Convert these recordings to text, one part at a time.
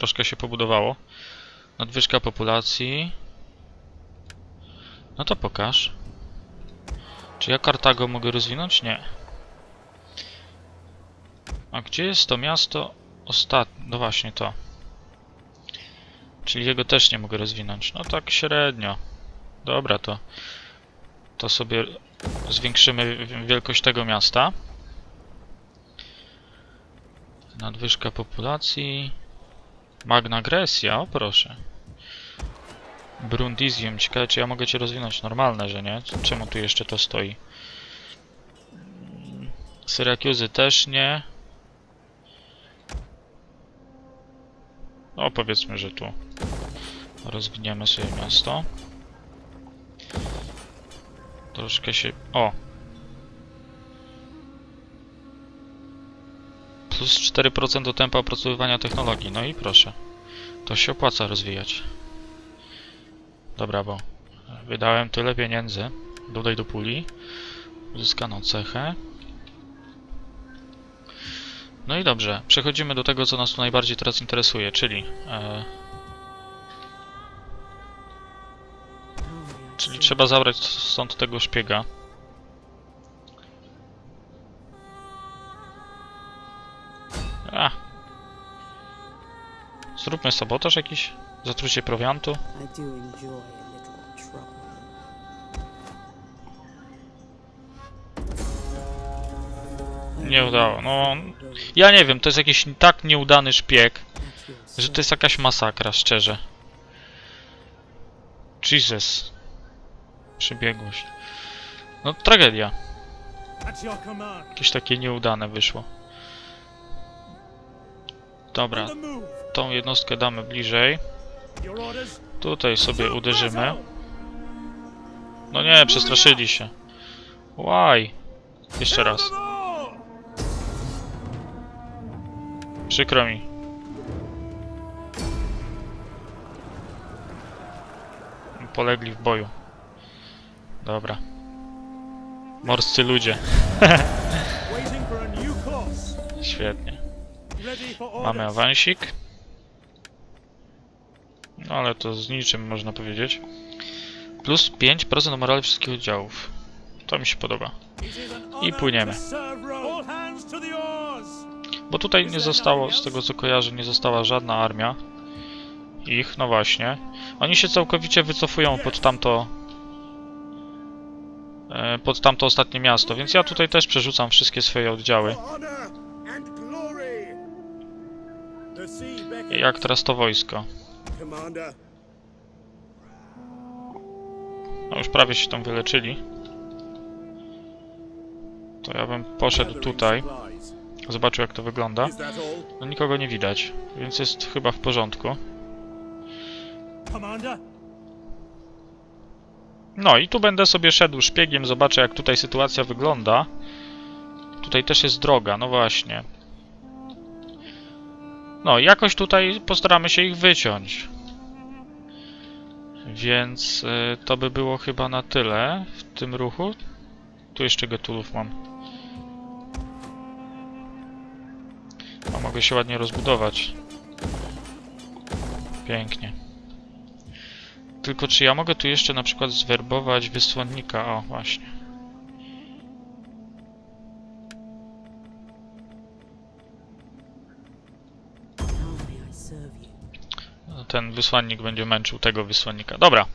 troszkę się pobudowało. Nadwyżka populacji. No to pokaż. Czy ja Kartago mogę rozwinąć? Nie. A gdzie jest to miasto ostatnie? No właśnie to. Czyli jego też nie mogę rozwinąć. No tak średnio. Dobra, to to sobie zwiększymy wi- wielkość tego miasta. Nadwyżka populacji. Magna Grecia, o proszę. Brundizium, ciekawe czy ja mogę cię rozwinąć. Normalne, że nie? Czemu tu jeszcze to stoi? Mm, Syrakuzy też nie. O, powiedzmy, że tu rozwiniemy sobie miasto. Troszkę się... O! Plus 4% do tempa opracowywania technologii. No i proszę. To się opłaca rozwijać. Dobra, bo wydałem tyle pieniędzy. Dodaj do puli. Uzyskano cechę. No i dobrze. Przechodzimy do tego, co nas tu najbardziej teraz interesuje, czyli... E, czyli trzeba zabrać stąd tego szpiega. Zróbmy sabotaż jakiś. Zatrucie prowiantu. Nie udało. No, ja nie wiem, to jest jakiś tak nieudany szpieg, że to jest jakaś masakra, szczerze. Jesus. Przybiegłość. No, tragedia. Jakieś takie nieudane wyszło. Dobra. Tą jednostkę damy bliżej. Tutaj sobie uderzymy. No nie, przestraszyli się. Why? Jeszcze raz. Przykro mi. Polegli w boju. Dobra. Morscy ludzie. Świetnie. Mamy awansik. Ale to z niczym można powiedzieć. Plus 5% do morale wszystkich oddziałów. To mi się podoba. I płyniemy. Bo tutaj nie zostało, z tego co kojarzę, nie została żadna armia. Ich, no właśnie. Oni się całkowicie wycofują pod tamto... e, Pod tamto ostatnie miasto, więc ja tutaj też przerzucam wszystkie swoje oddziały. Jak teraz to wojsko? Commander. No już prawie się tam wyleczyli. To ja bym poszedł tutaj, zobaczył jak to wygląda. No nikogo nie widać, więc jest chyba w porządku. No i tu będę sobie szedł szpiegiem, zobaczę jak tutaj sytuacja wygląda. Tutaj też jest droga, no właśnie. No jakoś tutaj postaramy się ich wyciąć. Więc y, to by było chyba na tyle w tym ruchu. Tu jeszcze getulów mam. A mogę się ładnie rozbudować. Pięknie. Tylko czy ja mogę tu jeszcze na przykład zwerbować wysłannika? O, właśnie. Ten wysłannik będzie męczył tego wysłannika. Dobra.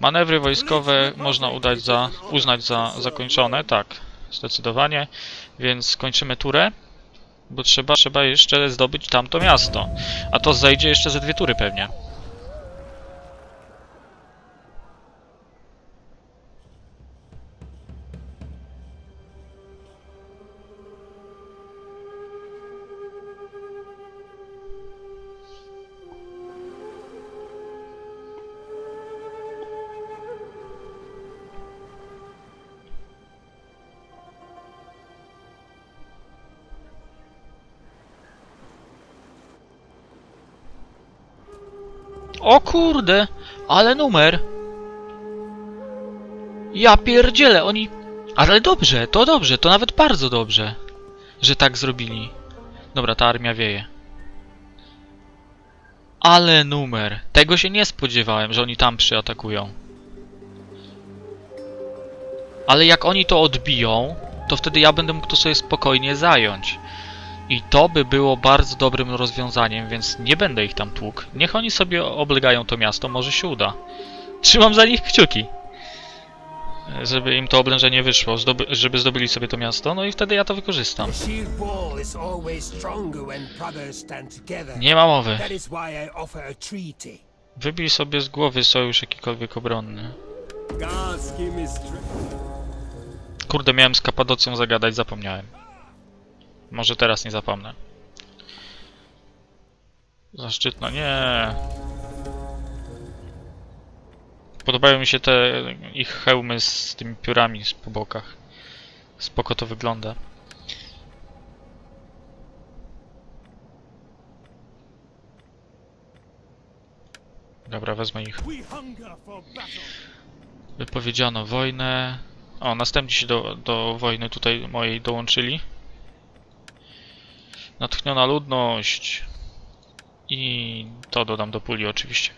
Manewry wojskowe można udać za, uznać za zakończone, tak, zdecydowanie. Więc kończymy turę, bo trzeba, trzeba jeszcze zdobyć tamto miasto. A to zajdzie jeszcze ze dwie tury pewnie. O kurde, ale numer. Ja pierdzielę, oni... Ale dobrze, to dobrze, to nawet bardzo dobrze, że tak zrobili. Dobra, ta armia wieje. Ale numer. Tego się nie spodziewałem, że oni tam przyatakują. Ale jak oni to odbiją, to wtedy ja będę mógł to sobie spokojnie zająć. I to by było bardzo dobrym rozwiązaniem, więc nie będę ich tam tłukł. Niech oni sobie oblegają to miasto, może się uda. Trzymam za nich kciuki. Żeby im to oblężenie wyszło, zdoby żeby zdobyli sobie to miasto, no i wtedy ja to wykorzystam. Nie ma mowy. Wybij sobie z głowy sojusz jakikolwiek obronny. Kurde, miałem z Kapadocją zagadać, zapomniałem. Może teraz nie zapomnę. Zaszczytno, nie. Podobają mi się te ich hełmy z tymi piórami po bokach. Spoko to wygląda. Dobra, wezmę ich. Wypowiedziano wojnę. O, następni się do, do wojny tutaj mojej dołączyli. Natchniona ludność. I to dodam do puli oczywiście.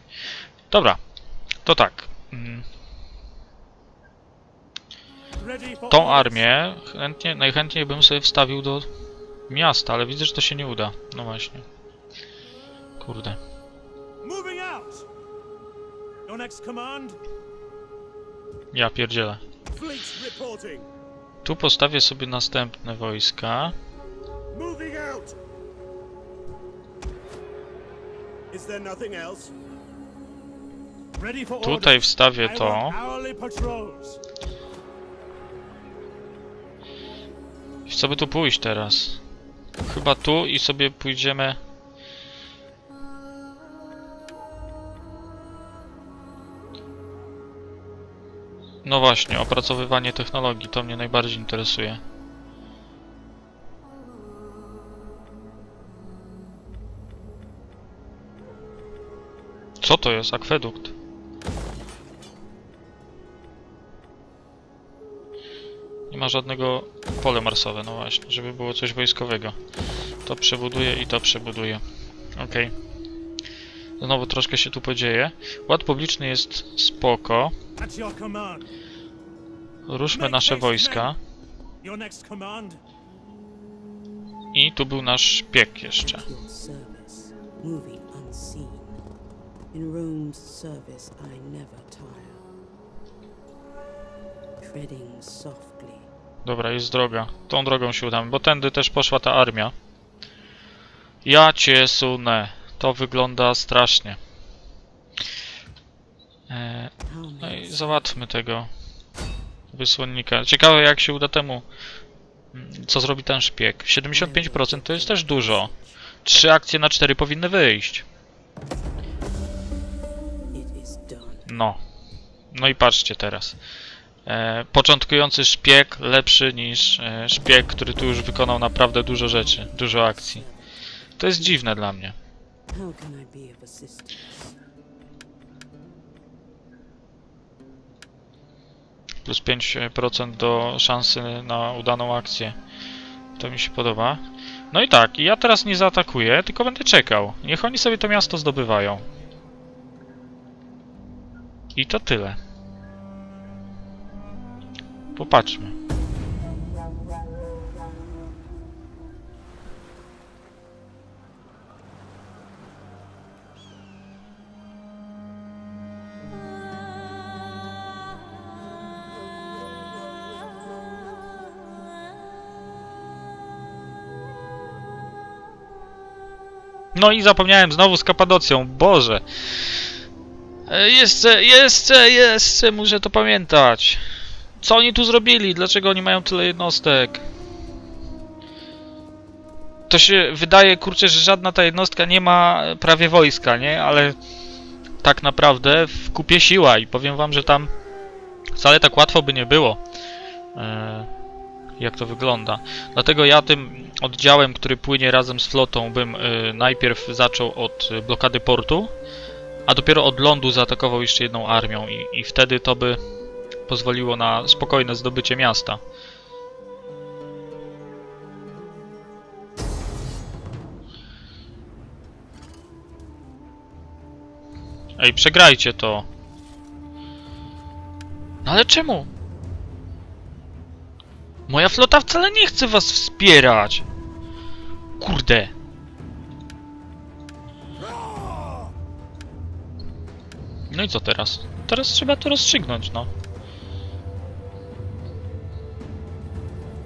Dobra, to tak. Mm, Tą armię chętnie, najchętniej bym sobie wstawił do miasta, ale widzę, że to się nie uda. No właśnie. Kurde. Ja pierdzielę. Tu postawię sobie następne wojska. Out. Is there nothing else? Ready for Tutaj wstawię to. I co by tu pójść teraz? Chyba tu i sobie pójdziemy. No właśnie, opracowywanie technologii to mnie najbardziej interesuje. Co to jest? Akwedukt. Nie ma żadnego pole marsowe, no właśnie, żeby było coś wojskowego. To przebuduję i to przebuduję. Okej. Znowu troszkę się tu podzieje. Ład publiczny jest spoko. Ruszmy nasze wojska. I tu był nasz szpieg jeszcze. In Rome's service I never tire. Treading softly, Dobra, jest droga. Tą drogą się udamy, bo tędy też poszła ta armia. Ja cię sunę. To wygląda strasznie. E, no I załatwmy tego wysłannika. Ciekawe jak się uda temu. mm, Co zrobi ten szpieg? 75% to jest też dużo. Trzy akcje na cztery powinny wyjść. No. No i patrzcie teraz. E, początkujący szpieg lepszy niż e, szpieg, który tu już wykonał naprawdę dużo rzeczy, dużo akcji. To jest dziwne dla mnie. Plus 5% do szansy na udaną akcję. To mi się podoba. No i tak, i ja teraz nie zaatakuję, tylko będę czekał. Niech oni sobie to miasto zdobywają. I to tyle. Popatrzmy. No i zapomniałem znowu z Kapadocją, Boże. E, Jeszcze, jeszcze, jeszcze muszę to pamiętać. Co oni tu zrobili? Dlaczego oni mają tyle jednostek? To się wydaje, kurczę, że żadna ta jednostka nie ma prawie wojska, nie? Ale tak naprawdę w kupie siła i powiem wam, że tam wcale tak łatwo by nie było. E, jak to wygląda. Dlatego ja tym oddziałem, który płynie razem z flotą, bym najpierw zaczął od blokady portu, a dopiero od lądu zaatakował jeszcze jedną armią i, i wtedy to by pozwoliło na spokojne zdobycie miasta. Ej, przegrajcie to. No ale czemu? Moja flota wcale nie chce was wspierać. Kurde. No i co teraz? Teraz trzeba to rozstrzygnąć, no.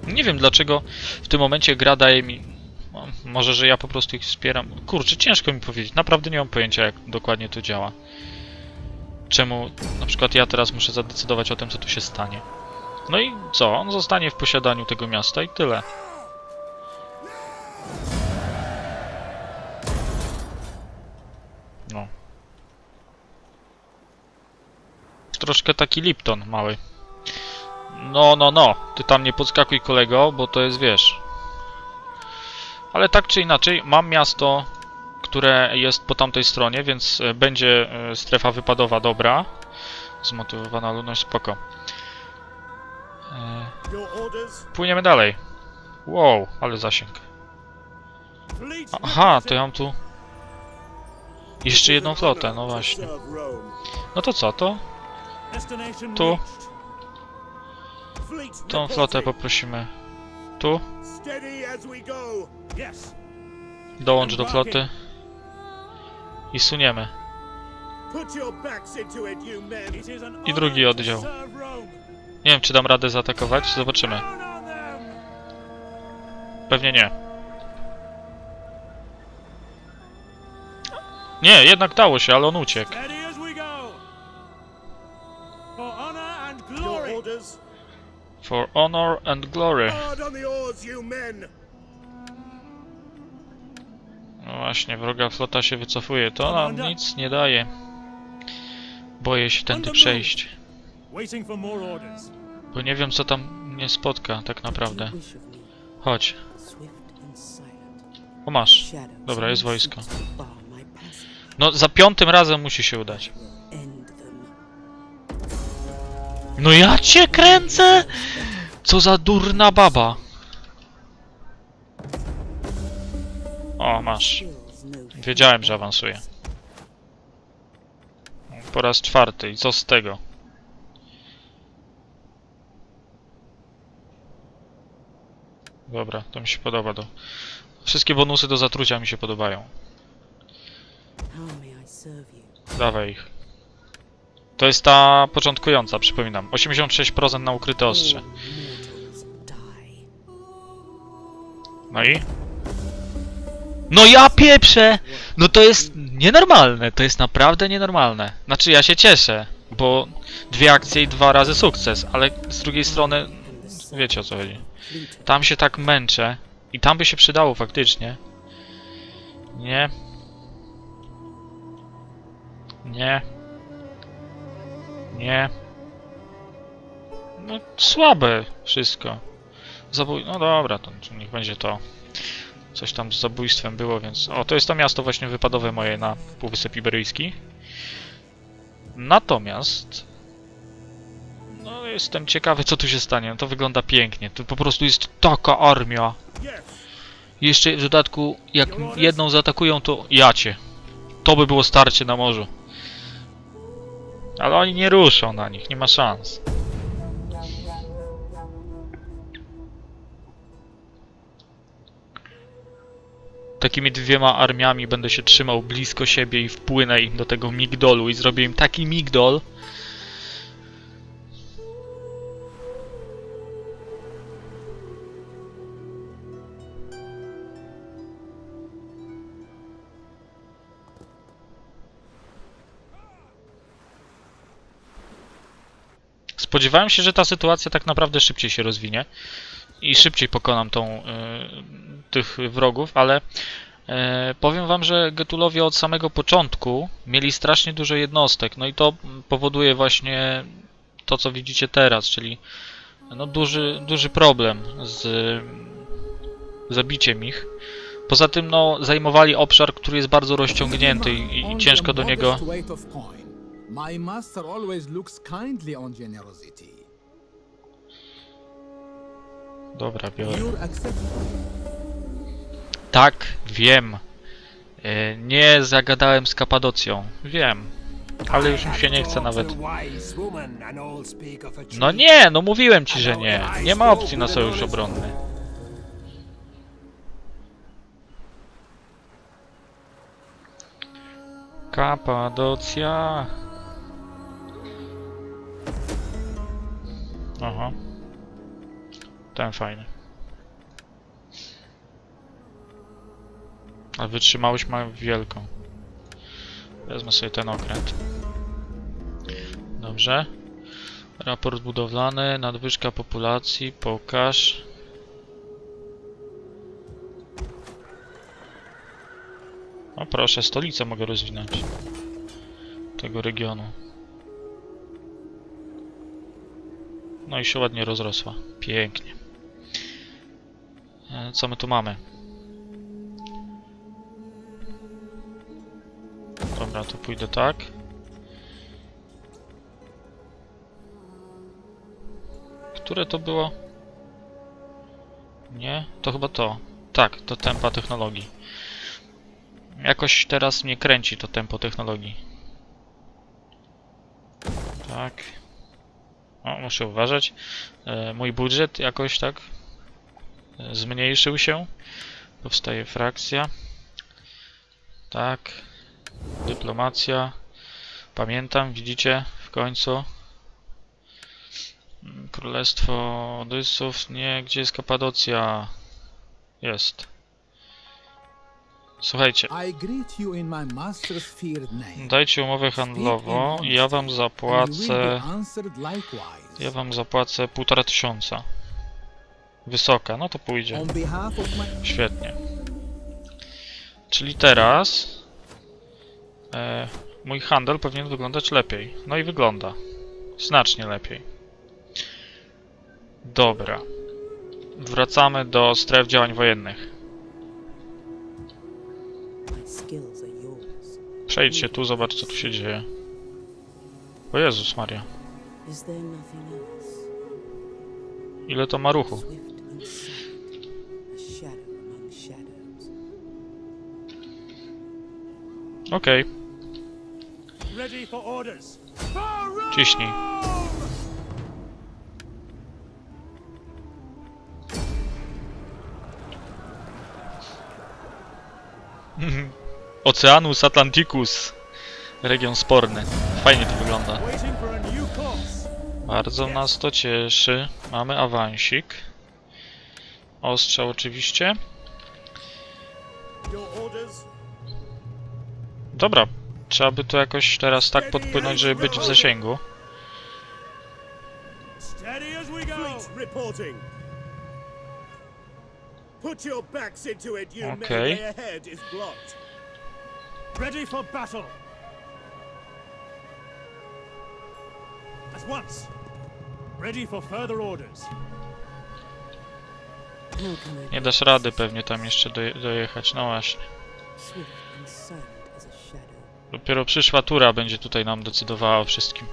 Nie wiem dlaczego w tym momencie gra daje mi... no, Może, że ja po prostu ich wspieram. Kurczę, ciężko mi powiedzieć. Naprawdę nie mam pojęcia, jak dokładnie to działa. Czemu na przykład ja teraz muszę zadecydować o tym, co tu się stanie. No i co? On zostanie w posiadaniu tego miasta i tyle. Troszkę taki Lipton mały. No, no, no. Ty tam nie podskakuj kolego, bo to jest, wiesz... Ale tak czy inaczej, mam miasto, które jest po tamtej stronie, więc e, będzie e, strefa wypadowa dobra. Zmotywowana ludność, spoko. E? Płyniemy dalej. Wow, ale zasięg. Aha, to ja mam tu... Jeszcze jedną flotę, no właśnie. No to co, to Tu. tą flotę poprosimy. Tu, dołącz do floty. I suniemy. I drugi oddział. Nie wiem, czy dam radę zaatakować, zobaczymy. Pewnie nie. Nie, jednak dało się, ale on uciekł. For honor and glory. Hard on the oars, you men! No właśnie, wroga flota się wycofuje. To nam nic nie daje. Boję się tędy przejść. Bo nie wiem, co tam mnie spotka tak naprawdę. Chodź. O, masz. Dobra, jest wojsko. No, za piątym razem musi się udać. No ja cię kręcę! Co za durna baba. O, masz. Wiedziałem, że awansuje. Po raz czwarty. I co z tego? Dobra, to mi się podoba. Do... Wszystkie bonusy do zatrucia mi się podobają. Dawaj ich. To jest ta początkująca, przypominam. 86% na ukryte ostrze. No i? No ja pieprzę! No to jest nienormalne, to jest naprawdę nienormalne. Znaczy ja się cieszę, bo dwie akcje i dwa razy sukces, ale z drugiej strony wiecie o co chodzi. Tam się tak męczę i tam by się przydało faktycznie. Nie. Nie. Nie. No słabe wszystko. Zabój... No dobra, to niech będzie to. Coś tam z zabójstwem było, więc... O, to jest to miasto właśnie wypadowe moje na Półwysep Iberyjski. Natomiast... No, jestem ciekawy, co tu się stanie. No, to wygląda pięknie. Tu po prostu jest taka armia. Jeszcze w dodatku, jak jedną zaatakują, to jacie. To by było starcie na morzu. Ale oni nie ruszą na nich, nie ma szans. Takimi dwiema armiami będę się trzymał blisko siebie i wpłynę im do tego migdolu i zrobię im taki migdol. Spodziewałem się, że ta sytuacja tak naprawdę szybciej się rozwinie i szybciej pokonam tą, y, tych wrogów, ale e, powiem wam, że Getulowie od samego początku mieli strasznie dużo jednostek, no i to powoduje właśnie to, co widzicie teraz, czyli no duży, duży problem z zabiciem ich, Poza tym, no, zajmowali obszar, który jest bardzo rozciągnięty i, i ciężko do niego... My master always looks kindly on generosity. Dobra, biorę. Tak, wiem. E, Nie zagadałem z Kapadocją. Wiem. Ale już mi się nie chce nawet. No nie, no mówiłem ci, że nie. Nie ma opcji na sojusz obronny. Kapadocja. Aha. Ten fajny. A wytrzymałość ma wielką. Wezmę sobie ten okręt. Dobrze. Raport budowlany, nadwyżka populacji, pokaż. O proszę, stolicę mogę rozwinąć. Tego regionu. No i się ładnie rozrosła. Pięknie. E, Co my tu mamy? Dobra, to pójdę tak. Które to było? Nie? To chyba to. Tak, to tempa technologii. Jakoś teraz mnie kręci to tempo technologii. Tak. O, muszę uważać. E, mój budżet jakoś tak e, zmniejszył się. Powstaje frakcja. Tak. Dyplomacja. Pamiętam, widzicie, w końcu. Mm, Królestwo Odysów. Nie, gdzie jest Kapadocja? Jest. Name. dajcie umowę handlową i ja wam zapłacę... Ja wam zapłacę półtora tysiąca. Wysoka, no to pójdzie. Świetnie. Czyli teraz e, mój handel powinien wyglądać lepiej. No i wygląda. Znacznie lepiej. Dobra. Wracamy do stref działań wojennych. Yours. Przejdźcie tu, zobacz co tu się dzieje. O Jezus Maria. Ile to ma ruchu? Okej, orders. ciśnij. Oceanus Atlanticus. Region sporny. Fajnie to wygląda. Bardzo nas to cieszy. Mamy awansik. Ostrzał oczywiście. Dobra, trzeba by to jakoś teraz tak podpłynąć, żeby być w zasięgu. Men. Okay. Ready for battle. At once. Ready for further orders. Nie dasz rady pewnie tam jeszcze doje dojechać, no właśnie. Dopiero przyszła tura będzie tutaj nam decydowała o wszystkim.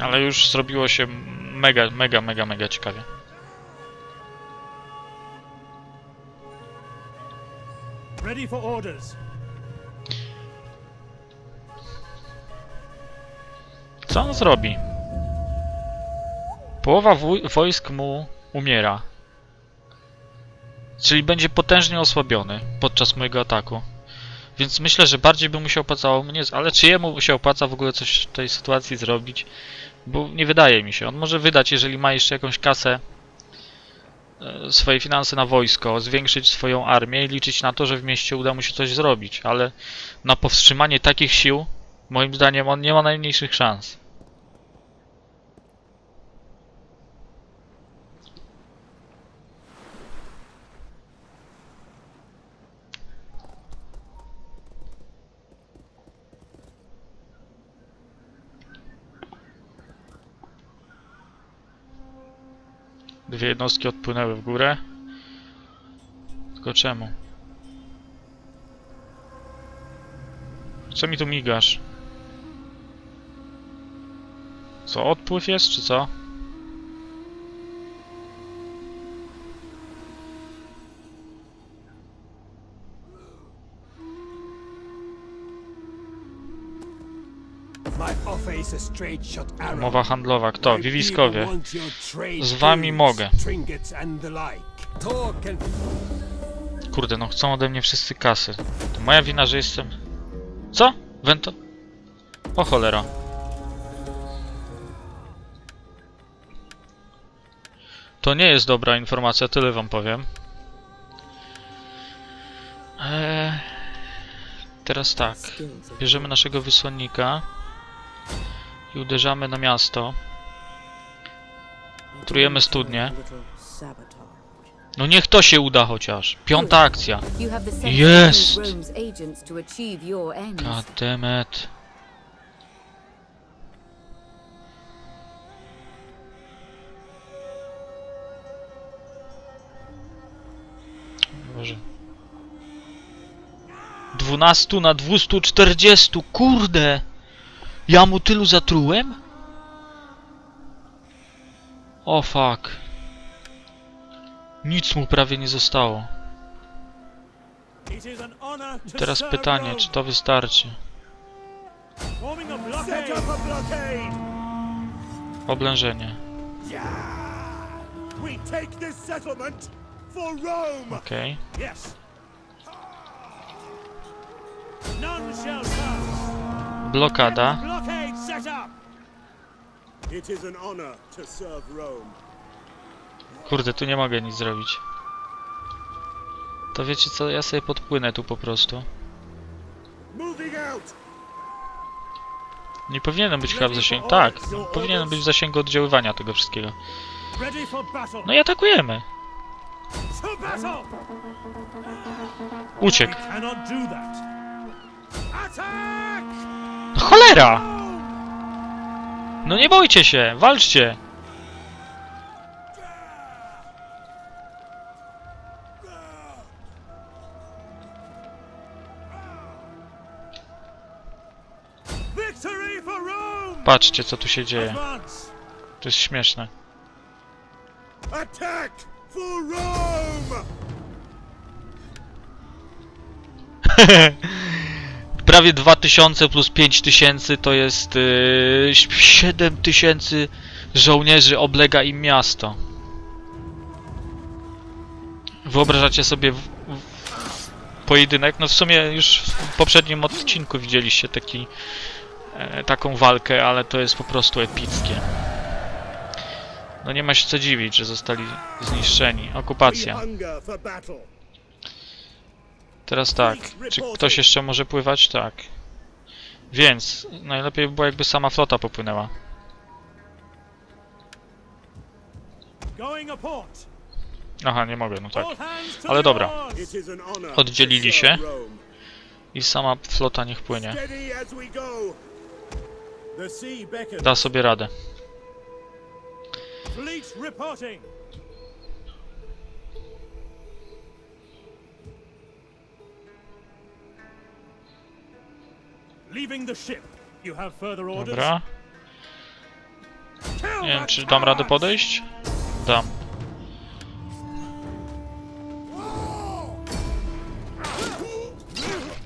Ale już zrobiło się mega, mega, mega, mega ciekawie. Ready for orders. Co on zrobi? Połowa wojsk mu umiera. Czyli będzie potężnie osłabiony podczas mojego ataku. Więc myślę, że bardziej by mu się opłacało mnie, ale czy jemu się opłaca w ogóle coś w tej sytuacji zrobić? Bo nie wydaje mi się. On może wydać, jeżeli ma jeszcze jakąś kasę, swoje finanse na wojsko, zwiększyć swoją armię i liczyć na to, że w mieście uda mu się coś zrobić, ale na powstrzymanie takich sił, moim zdaniem, on nie ma najmniejszych szans. Dwie jednostki odpłynęły w górę. Tylko czemu? Co mi tu migasz? Co, odpływ jest, czy co? My offer is a straight shot arrow. Mowa handlowa. Kto? Wiwiskowie. Z wami mogę. Kurde, no chcą ode mnie wszyscy kasy. To moja wina, że jestem... Co? Wento? O cholera. To nie jest dobra informacja, tyle wam powiem. Eee, teraz tak. Bierzemy naszego wysłannika i uderzamy na miasto. Trujemy sabotage. No niech to się uda chociaż. Piąta akcja. Jest! it. Boże. 12 na 240, kurde! Ja mu tylu zatrułem? O fuck. Nic mu prawie nie zostało. Teraz pytanie, czy to wystarczy? Oblężenie. Okej. Yes. Blokada. Kurde, tu nie mogę nic zrobić. To wiecie co, ja sobie podpłynę tu po prostu. Nie powinienem być chyba w zasięgu... Tak, powinienem być w zasięgu oddziaływania tego wszystkiego. No i atakujemy. Uciekł. Cholera! No nie bójcie się, walczcie! Patrzcie co tu się dzieje. To jest śmieszne. Attack for Rome! Prawie 2000 plus 5000 to jest yy, 7000 żołnierzy oblega im miasto. Wyobrażacie sobie w, w, pojedynek? No w sumie już w poprzednim odcinku widzieliście taki, e, taką walkę, ale to jest po prostu epickie. No nie ma się co dziwić, że zostali zniszczeni. Okupacja. Teraz tak, czy ktoś jeszcze może pływać? Tak. Więc najlepiej by było jakby sama flota popłynęła. Aha, nie mogę, no tak. Ale dobra. Oddzielili się. I sama flota niech płynie. Da sobie radę. Fleet reporting. Leaving the ship. You have further orders. Dobra. Nie wiem, czy dam radę podejść? Dam.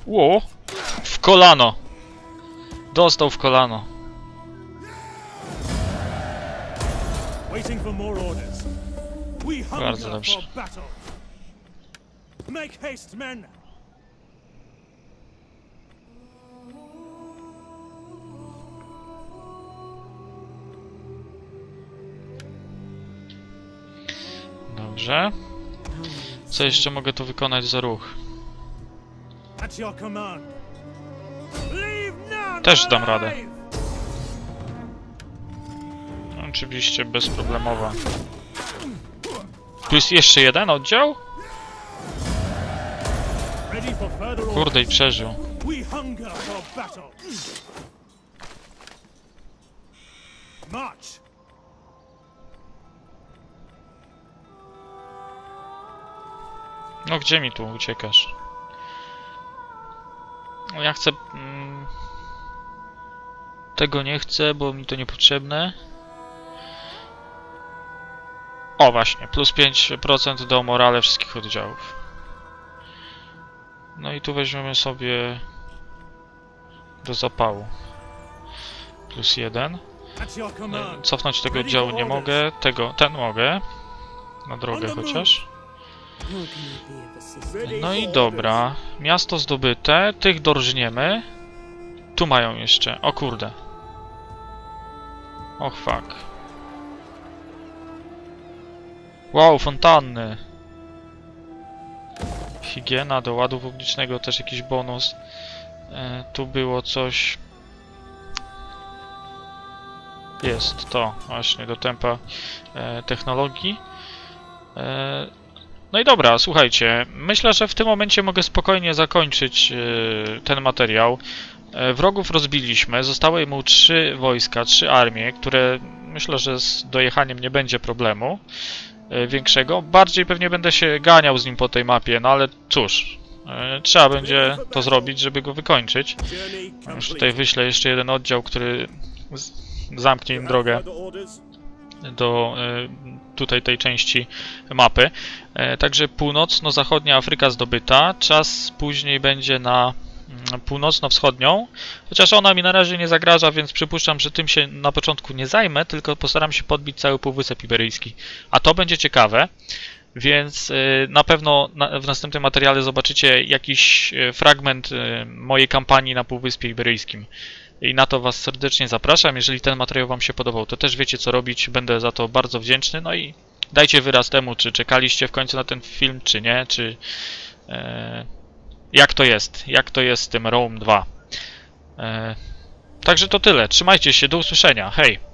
Ło! W kolano! Dostał w kolano. Bardzo dobrze. Make haste, men. Dobrze. Co jeszcze mogę tu wykonać za ruch? Też dam radę. Oczywiście bezproblemowa. Tu jest jeszcze jeden oddział? Kurde i przeżył. No gdzie mi tu uciekasz? No ja chcę... Mm, tego nie chcę, bo mi to niepotrzebne. O właśnie, plus 5% do morale wszystkich oddziałów. No i tu weźmiemy sobie do zapału. Plus 1. At your command. Cofnąć tego oddziału nie mogę, tego, ten mogę. Na drogę chociaż. No i dobra. Miasto zdobyte, tych dorżniemy. Tu mają jeszcze. O kurde. Och fuck. Wow, fontanny. Higiena do ładu publicznego też jakiś bonus. E, tu było coś. Jest to właśnie do tempa e, technologii. E, no i dobra, słuchajcie, myślę, że w tym momencie mogę spokojnie zakończyć e, ten materiał. E, Wrogów rozbiliśmy, zostały mu trzy wojska, trzy armie, które myślę, że z dojechaniem nie będzie problemu e, większego. Bardziej pewnie będę się ganiał z nim po tej mapie, no ale cóż, trzeba będzie to zrobić, żeby go wykończyć. Już tutaj wyślę jeszcze jeden oddział, który zamknie im drogę? Do e, tutaj tej części mapy. E, Także północno-zachodnia Afryka zdobyta. Czas później będzie na mm, północno-wschodnią, chociaż ona mi na razie nie zagraża, więc przypuszczam, że tym się na początku nie zajmę, tylko postaram się podbić cały Półwysep Iberyjski. A to będzie ciekawe, więc e, na pewno w następnym materiale zobaczycie jakiś e, fragment mojej kampanii na Półwyspie Iberyjskim. I na to Was serdecznie zapraszam. Jeżeli ten materiał Wam się podobał, to też wiecie co robić. Będę za to bardzo wdzięczny. No i dajcie wyraz temu, czy czekaliście w końcu na ten film, czy nie, czy e, jak to jest, jak to jest z tym Rome 2. E, także to tyle. Trzymajcie się, do usłyszenia. Hej!